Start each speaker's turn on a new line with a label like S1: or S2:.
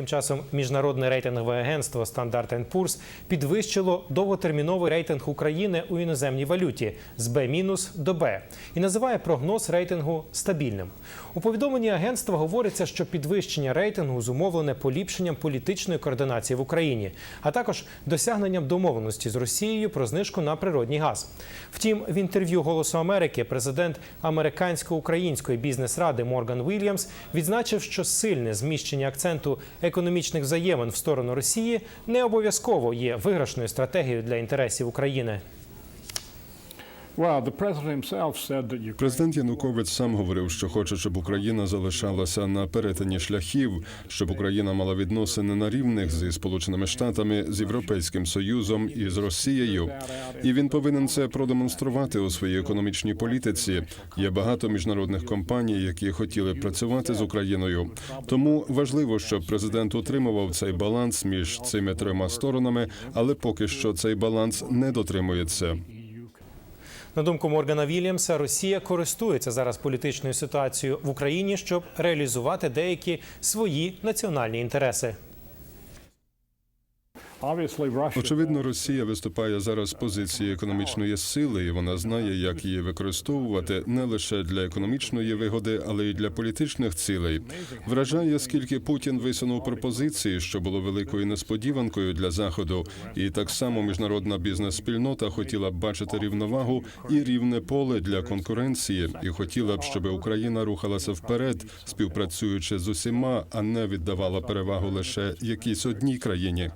S1: Тим часом міжнародне рейтингове агентство Standard Poor's підвищило довготерміновий рейтинг України у іноземній валюті з Б- до Б і називає прогноз рейтингу стабільним. У повідомленні агентства говориться, що підвищення рейтингу зумовлене поліпшенням політичної координації в Україні, а також досягненням домовленості з Росією про знижку на природній газ. Втім, в інтерв'ю Голосу Америки президент американсько-української бізнес-ради Морган Вільямс відзначив, що сильне зміщення акценту економічних взаємин в сторону Росії не обов'язково є виграшною стратегією для інтересів України.
S2: Президент Янукович сам говорив, що хоче, щоб Україна залишалася на перетині шляхів, щоб Україна мала відносини на рівних зі Сполученими Штатами, з Європейським Союзом і з Росією. І він повинен це продемонструвати у своїй економічній політиці. Є багато міжнародних компаній, які хотіли працювати з Україною. Тому важливо, щоб президент утримував цей баланс між цими трьома сторонами, але поки що цей баланс не дотримується.
S1: На думку Моргана Вільямса, Росія користується зараз політичною ситуацією в Україні, щоб реалізувати деякі свої національні інтереси.
S2: Очевидно, Росія виступає зараз з позиції економічної сили, і вона знає, як її використовувати не лише для економічної вигоди, але й для політичних цілей. Вражає, скільки Путін висунув пропозиції, що було великою несподіванкою для заходу, і так само міжнародна бізнес-спільнота хотіла б бачити рівновагу і рівне поле для конкуренції, і хотіла б, щоб Україна рухалася вперед, співпрацюючи з усіма, а не віддавала перевагу лише якійсь одній країні.